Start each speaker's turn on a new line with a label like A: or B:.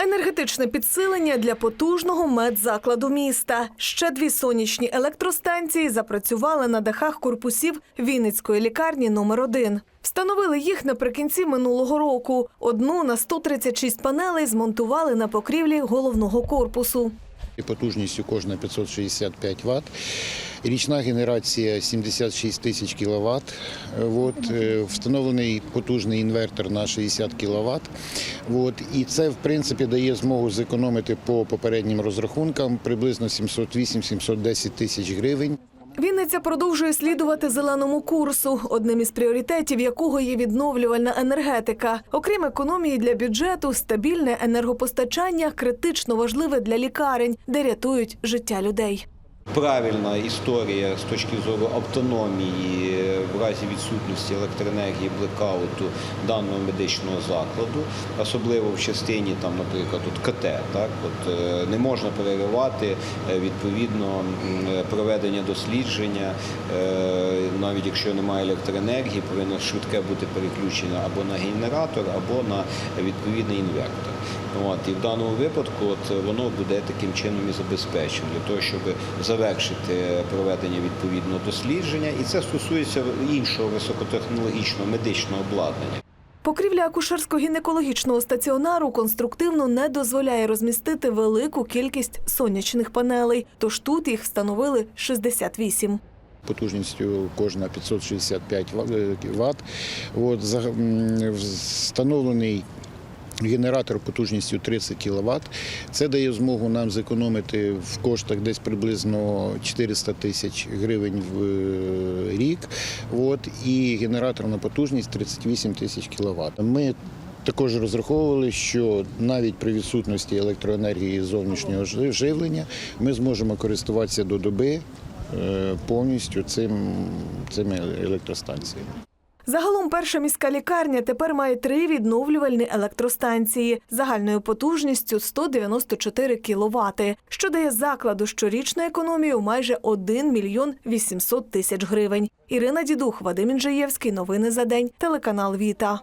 A: Енергетичне підсилення для потужного медзакладу міста. Ще дві сонячні електростанції запрацювали на дахах корпусів Вінницької лікарні номер 1 Встановили їх наприкінці минулого року. Одну на 136 панелей змонтували на покрівлі головного корпусу.
B: І Потужністю кожна 565 Вт. Річна генерація 76 тисяч кВт. От, е, встановлений потужний інвертор на 60 кВт. От, і це, в принципі, дає змогу зекономити по попереднім розрахункам приблизно 708-710 тисяч гривень.
A: Вінниця продовжує слідувати зеленому курсу, одним із пріоритетів якого є відновлювальна енергетика. Окрім економії для бюджету, стабільне енергопостачання критично важливе для лікарень, де рятують життя людей.
C: Правильна історія з точки зору автономії е, в разі відсутності електроенергії блекауту даного медичного закладу, особливо в частині там, наприклад, от КТ. Так от е, не можна переривати е, відповідно проведення дослідження, навіть якщо немає електроенергії, повинно швидке бути переключено або на генератор, або на відповідний інвертор. От, і в даному випадку от, воно буде таким чином і забезпечено для того, щоб завершити проведення відповідного дослідження. І це стосується іншого високотехнологічного медичного обладнання.
A: Покрівля акушерсько-гінекологічного стаціонару конструктивно не дозволяє розмістити велику кількість сонячних панелей, тож тут їх встановили 68.
B: Потужністю кожна 565 Вт. От, за- м, встановлений генератор потужністю 30 кВт. Це дає змогу нам зекономити в коштах десь приблизно 400 тисяч гривень в е, рік. От, і генератор на потужність 38 тисяч кВт. Ми також розраховували, що навіть при відсутності електроенергії зовнішнього живлення ми зможемо користуватися до доби е, повністю цим, цими електростанціями.
A: Загалом перша міська лікарня тепер має три відновлювальні електростанції загальною потужністю 194 кВт, що дає закладу щорічну економію майже 1 мільйон 800 тисяч гривень. Ірина Дідух, Вадим Інжаєвський. Новини за день. Телеканал Віта.